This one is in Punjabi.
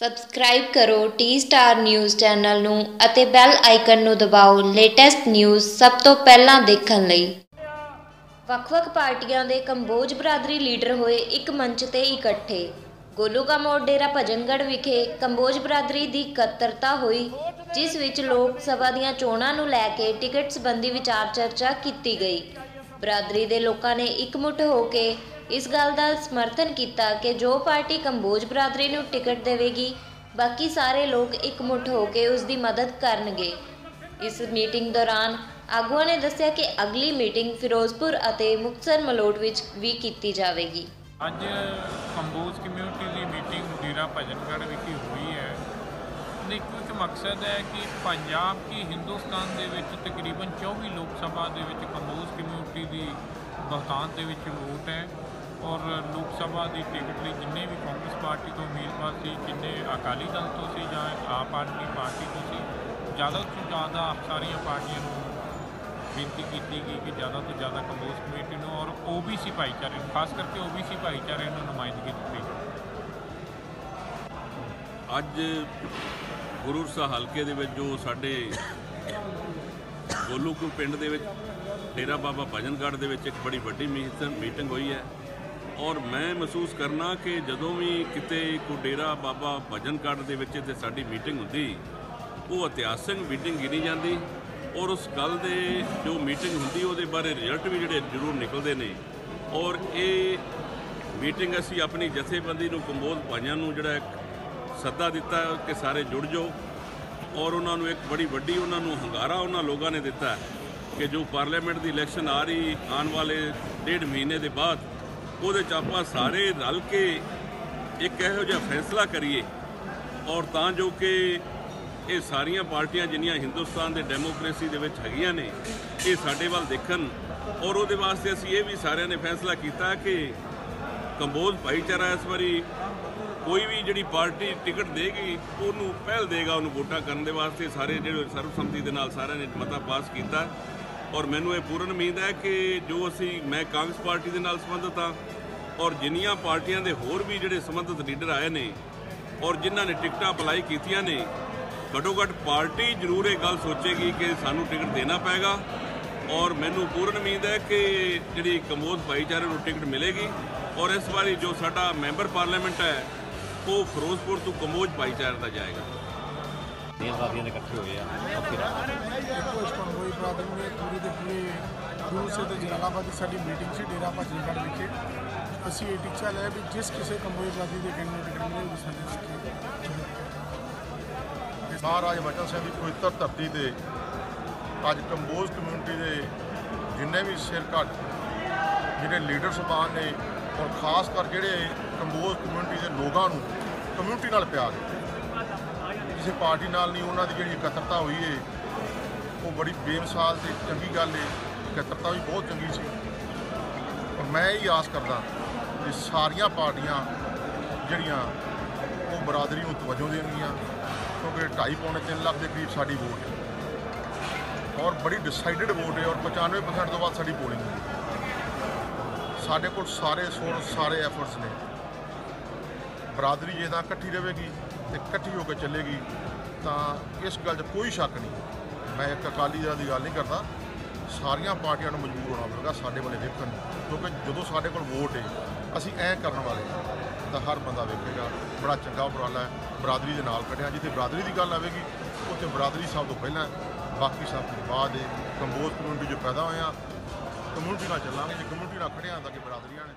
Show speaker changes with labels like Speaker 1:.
Speaker 1: ਸਬਸਕ੍ਰਾਈਬ ਕਰੋ ਟੀ ਸਟਾਰ ਨਿਊਜ਼ ਚੈਨਲ ਨੂੰ ਅਤੇ ਬੈਲ ਆਈਕਨ ਨੂੰ ਦਬਾਓ ਲੇਟੈਸਟ ਨਿਊਜ਼ ਸਭ ਤੋਂ ਪਹਿਲਾਂ ਦੇਖਣ ਲਈ। ਵੱਖ-ਵੱਖ ਪਾਰਟੀਆਂ ਦੇ ਕੰਬੋਜ ਬਰਾਦਰੀ ਲੀਡਰ ਹੋਏ ਇੱਕ ਮੰਚ ਤੇ ਇਕੱਠੇ। ਗੋਲੂਗਾ ਮੋੜ ਡੇਰਾ ਭਜਨਗੜ੍ਹ ਵਿਖੇ ਕੰਬੋਜ ਬਰਾਦਰੀ ਦੀ ਇਕੱਤਰਤਾ ਹੋਈ, ਜਿਸ ਵਿੱਚ ਲੋਕ ਸਭਾ ਦੀਆਂ ਚੋਣਾਂ ਨੂੰ ਲੈ ਕੇ ਟਿਕਟ ਸੰਬੰਧੀ ਵਿਚਾਰ ਚਰਚਾ ਕੀਤੀ ਗਈ। ਬਰਾਦਰੀ ਦੇ ਲੋਕਾਂ ਨੇ ਇਕਮੁੱਠ ਹੋ ਕੇ ਇਸ ਗੱਲ ਦਾ ਸਮਰਥਨ ਕੀਤਾ ਕਿ ਜੋ ਪਾਰਟੀ ਕੰਬੋਜ ਬਰਾਦਰੀ ਨੂੰ ਟਿਕਟ ਦੇਵੇਗੀ, ਬਾਕੀ ਸਾਰੇ ਲੋਕ ਇਕਮੁੱਠ ਹੋ ਕੇ ਉਸ ਦੀ ਮਦਦ ਕਰਨਗੇ। ਇਸ ਮੀਟਿੰਗ ਦੌਰਾਨ ਆਗੂਆਂ ਨੇ ਦੱਸਿਆ ਕਿ ਅਗਲੀ ਮੀਟਿੰਗ ਫਿਰੋਜ਼ਪੁਰ ਅਤੇ ਮੁਕਤਸਰ ਮਲੋਟ ਵਿੱਚ ਵੀ ਕੀਤੀ ਜਾਵੇਗੀ।
Speaker 2: ਅੱਜ ਕੰਬੋਜ ਕਮਿਊਨਿਟੀ ਦੀ ਮੀਟਿੰਗ ਡੇਰਾ ਭਜਨਗੜ੍ਹ ਵਿਖੇ ਹੋਈ ਇੱਕੋ ਇੱਕ ਮਕਸਦ ਹੈ ਕਿ ਪੰਜਾਬ ਕੀ ਹਿੰਦੁਸਤਾਨ ਦੇ ਵਿੱਚ ਤਕਰੀਬਨ 24 ਲੋਕ ਸਭਾ ਦੇ ਵਿੱਚ ਕੰਬੋਜ ਕਮਿਊਨਿਟੀ ਦੀ ਬਹੁਤਾਤ ਦੇ ਵਿੱਚ ਵੋਟ ਹੈ ਔਰ ਲੋਕ ਸਭਾ ਦੀ ਟਿਕਟ ਲਈ ਜਿੰਨੇ ਵੀ ਕਾਂਗਰਸ ਪਾਰਟੀ ਤੋਂ ਉਮੀਦਵਾਰ ਸੀ, ਜਿੰਨੇ ਅਕਾਲੀ ਦਲ ਤੋਂ ਸੀ ਜਾਂ ਆਪ ਆਦਮੀ ਪਾਰਟੀ ਤੋਂ ਸੀ, ਜ਼ਿਆਦਾ ਤੋਂ ਜ਼ਿਆਦਾ ਸਾਰੀਆਂ ਪਾਰਟੀਆਂ ਨੂੰ ਬੇਨਤੀ ਕੀਤੀ ਗਈ ਕਿ ਜ਼ਿਆਦਾ ਤੋਂ ਜ਼ਿਆਦਾ ਕੰਬੋਜ ਕਮੇਟੀ ਨੂੰ ਔਰ ਓਬੀਸੀ ਭਾਈਚਾਰੇ ਨੂੰ, ਖਾਸ ਕਰਕੇ ਓਬੀਸੀ ਭਾਈਚਾਰੇ ਨੂੰ ਨੁਮਾਇੰਦਗੀ ਦਿੱਤੀ
Speaker 3: ਅੱਜ ਗੁਰੂ ਸਾਹਿਬ ਹਲਕੇ ਦੇ ਵਿੱਚ ਜੋ ਸਾਡੇ ਗੋਲੂਕੂ ਪਿੰਡ ਦੇ ਵਿੱਚ ਡੇਰਾ ਬਾਬਾ ਭਜਨਗੜ੍ਹ ਦੇ ਵਿੱਚ ਇੱਕ ਬੜੀ ਵੱਡੀ ਮੀਟਿੰਗ ਮੀਟਿੰਗ ਹੋਈ ਹੈ। ਔਰ ਮੈਂ ਮਹਿਸੂਸ ਕਰਨਾ ਕਿ ਜਦੋਂ ਵੀ ਕਿਤੇ ਕੋ ਡੇਰਾ ਬਾਬਾ ਭਜਨਗੜ੍ਹ ਦੇ ਵਿੱਚ ਤੇ ਸਾਡੀ ਮੀਟਿੰਗ ਹੁੰਦੀ, ਉਹ ਇਤਿਹਾਸਕ ਮੀਟਿੰਗ ਗਿਣੀ ਜਾਂਦੀ ਔਰ ਉਸ ਗੱਲ ਦੇ ਜੋ ਮੀਟਿੰਗ ਹੁੰਦੀ, ਉਹਦੇ ਬਾਰੇ ਰਿਜ਼ਲਟ ਵੀ ਜਿਹੜੇ ਜ਼ਰੂਰ ਨਿਕਲਦੇ ਨੇ। ਔਰ ਇਹ ਮੀਟਿੰਗ ਅਸੀਂ ਆਪਣੀ ਜਥੇਬੰਦੀ ਨੂੰ ਕੰਬੋਜ ਭਾਈਆਂ ਨੂੰ ਜਿਹੜਾ ਸੱਦਾ ਦਿੱਤਾ ਕਿ ਸਾਰੇ ਜੁੜ ਜਾਓ ਔਰ ਉਹਨਾਂ ਨੂੰ ਇੱਕ ਬੜੀ ਵੱਡੀ ਉਹਨਾਂ ਨੂੰ ਹੰਗਾਰਾ ਉਹਨਾਂ ਲੋਕਾਂ ਨੇ ਦਿੱਤਾ ਕਿ ਜੋ ਪਾਰਲੀਮੈਂਟ ਦੀ ਇਲੈਕਸ਼ਨ ਆ ਰਹੀ ਆਉਣ ਵਾਲੇ ਡੇਢ ਮਹੀਨੇ ਦੇ ਬਾਅਦ, ਉਹਦੇ ਚ ਆਪਾਂ ਸਾਰੇ ਰਲ ਕੇ ਇੱਕ ਇਹੋ ਜਿਹਾ ਫੈਸਲਾ ਕਰੀਏ ਔਰ ਤਾਂ ਜੋ ਕਿ ਇਹ ਸਾਰੀਆਂ ਪਾਰਟੀਆਂ ਜਿੰਨੀਆਂ ਹਿੰਦੁਸਤਾਨ ਦੇ ਡੈਮੋਕ੍ਰੇਸੀ ਦੇ ਵਿੱਚ ਹੈਗੀਆਂ ਨੇ, ਇਹ ਸਾਡੇ ਵੱਲ ਦੇਖਣ ਔਰ ਉਹਦੇ ਵਾਸਤੇ ਅਸੀਂ ਇਹ ਵੀ ਸਾਰਿਆਂ ਨੇ ਫੈਸਲਾ ਕੀਤਾ ਕਿ ਕੰਬੋਜ ਭਾਈਚਾਰਾ ਇਸ ਵਾਰੀ ਕੋਈ ਵੀ ਜਿਹੜੀ ਪਾਰਟੀ ਟਿਕਟ ਦੇਗੀ, ਉਹਨੂੰ ਪਹਿਲ ਦੇਗਾ, ਉਹਨੂੰ ਵੋਟਾਂ ਕਰਨ ਦੇ ਵਾਸਤੇ ਸਾਰੇ ਜਿਹੜੇ ਸਰਬਸੰਮਤੀ ਦੇ ਨਾਲ ਸਾਰਿਆਂ ਨੇ ਮਤਾ ਪਾਸ ਕੀਤਾ। ਔਰ ਮੈਨੂੰ ਇਹ ਪੂਰਨ ਉਮੀਦ ਹੈ ਕਿ ਜੋ ਅਸੀਂ, ਮੈਂ ਕਾਂਗਰਸ ਪਾਰਟੀ ਦੇ ਨਾਲ ਸੰਬੰਧਿਤ ਹਾਂ, ਔਰ ਜਿੰਨੀਆਂ ਪਾਰਟੀਆਂ ਦੇ ਹੋਰ ਵੀ ਜਿਹੜੇ ਸੰਬੰਧਿਤ ਲੀਡਰ ਆਏ ਨੇ, ਔਰ ਜਿਨ੍ਹਾਂ ਨੇ ਟਿਕਟਾਂ ਅਪਲਾਈ ਕੀਤੀਆਂ ਨੇ ਘੱਟੋ ਘੱਟ ਪਾਰਟੀ ਜ਼ਰੂਰ ਇਹ ਗੱਲ ਸੋਚੇਗੀ ਕਿ ਸਾਨੂੰ ਟਿਕਟ ਦੇਣਾ ਪਏਗਾ। ਔਰ ਮੈਨੂੰ ਪੂਰਨ ਉਮੀਦ ਹੈ ਕਿ ਜਿਹੜੀ ਕੰਬੋਜ ਭਾਈਚਾਰੇ ਨੂੰ ਟਿਕਟ ਮਿਲੇਗੀ। ਔਰ ਇਸ ਵਾਰੀ ਜੋ ਸਾਡਾ ਮੈਂਬਰ ਪਾਰਲੀਮੈਂਟ ਹੈ ਉਹ ਫਿਰੋਜ਼ਪੁਰ ਤੋਂ ਕੰਬੋਜ ਭਾਈਚਾਰੇ ਦਾ ਜਾਏਗਾ
Speaker 4: ਸਾਥੀਆਂ ਦੇ ਇਕੱਠੇ ਹੋਏ ਆ ਕਾਫੀ ਰਾਤ
Speaker 5: ਦੇਖੋ ਇਸ ਕੰਬੋਈ ਬਰਾਦਰ ਨੇ ਪੂਰੇ ਦੇ ਪੂਰੇ ਦੂਰ ਸੇ ਤੇ ਜਲਾਲਾਬਾਦ ਦੀ ਸਾਡੀ ਮੀਟਿੰਗ ਸੀ ਡੇਰਾ ਭਜਨਗੜ੍ਹ ਵਿਖੇ ਅਸੀਂ ਇਹ ਟੀਚਾ ਲਿਆ ਵੀ ਜਿਸ ਕਿਸੇ ਕੰਬੋਈ ਬਰਾਦਰੀ ਦੇ ਕੈਂਡੀਡੇਟ ਮਿਲੇ ਉਹ ਸਾਡੇ ਸਿੱਖੇ
Speaker 6: ਮਹਾਰਾਜ ਬਚਨ ਸਿੰਘ ਦੀ ਪਵਿੱਤਰ ਧਰਤੀ ਤੇ ਅੱਜ ਕੰਬੋਜ ਕਮਿਊਨਿਟੀ ਦੇ ਜਿੰਨੇ ਵੀ ਸਿਰ ਘੱਟ ਜਿਹੜੇ ਲੀਡਰ ਸਬਾਨ ਨੇ ਔਰ ਖਾਸ ਕਰ ਜਿਹੜੇ ਕੰਬੋਜ ਕਮਿਊਨਿਟੀ ਦੇ ਲੋਕਾਂ ਨੂੰ ਕਮਿਊਨਿਟੀ ਨਾਲ ਪਿਆਰ ਕਿਸੇ ਪਾਰਟੀ ਨਾਲ ਨਹੀਂ, ਉਹਨਾਂ ਦੀ ਜਿਹੜੀ ਇਕੱਤਰਤਾ ਹੋਈ ਏ, ਉਹ ਬੜੀ ਬੇਮਿਸਾਲ ਤੇ ਚੰਗੀ ਗੱਲ ਏ। ਇਕੱਤਰਤਾ ਵੀ ਬਹੁਤ ਚੰਗੀ ਸੀ। ਔਰ ਮੈਂ ਇਹ ਆਸ ਕਰਦਾ ਕਿ ਸਾਰੀਆਂ ਪਾਰਟੀਆਂ ਜਿਹੜੀਆਂ, ਉਹ ਬਰਾਦਰੀ ਨੂੰ ਤਵੱਜੋ ਦੇਣਗੀਆਂ, ਕਿਉਂਕਿ 2.5 ਪੌਣੇ 3 ਲੱਖ ਦੇ ਕਰੀਬ ਸਾਡੀ ਵੋਟ ਹੈ। ਔਰ ਬੜੀ ਡਿਸਾਈਡਡ ਵੋਟ ਹੈ ਔਰ 95% ਤੋਂ ਬਾਅਦ ਸਾਡੀ ਪੋਲਿੰਗ ਹੈ ਸਾਡੇ ਕੋਲ ਸਾਰੇ ਸੋਰਸ ਸਾਰੇ ਐਫਰਟਸ ਨੇ। ਬਰਾਦਰੀ ਜੇ ਤਾਂ ਇਕੱਠੀ ਰਹੇਗੀ ਤੇ ਇਕੱਠੀ ਹੋ ਕੇ ਚੱਲੇਗੀ, ਤਾਂ ਇਸ ਗੱਲ 'ਚ ਕੋਈ ਸ਼ੱਕ ਨਹੀਂ। ਮੈਂ ਇੱਕ ਅਕਾਲੀ ਦਲ ਦੀ ਗੱਲ ਨਹੀਂ ਕਰਦਾ। ਸਾਰੀਆਂ ਪਾਰਟੀਆਂ ਨੂੰ ਮਜਬੂਰ ਹੋਣਾ ਪਵੇਗਾ ਸਾਡੇ ਵੱਲੇ ਵੇਖਣ ਕਿਉਂਕਿ ਜਦੋਂ ਸਾਡੇ ਕੋਲ ਵੋਟ ਹੈ ਅਸੀਂ ਐਂ ਕਰਨ ਵਾਲੇ ਹਾਂ ਤਾਂ ਹਰ ਬੰਦਾ ਵੇਖੇਗਾ, ਬੜਾ ਚੰਗਾ ਉਪਰਾਲਾ ਹੈ, ਬਰਾਦਰੀ ਦੇ ਨਾਲ ਕੱਢਿਆ ਜਿੱਥੇ ਬਰਾਦਰੀ ਦੀ ਗੱਲ ਆਵੇਗੀ, ਉੱਥੇ ਬਰਾਦਰੀ ਸਭ ਤੋਂ ਪਹਿਲਾਂ ਬਾਕੀ ਸਭ ਤੋਂ ਬਾਅਦ ਹੈ ਕੰਬੋਜ ਕਮਿਊਨਿਟੀ ਜੋ ਪੈਦਾ ਹੋਇਆ ਕਮਿਊਨਿਟੀ ਨਾਲ ਚੱਲਾਂਗੇ ਜੇ ਕਮਿਊਨਿਟੀ ਨਾਲ ਖੜਿਆ ਤਾਂ ਕਿ ਬਰਾਦਰੀਆਂ ਨੇ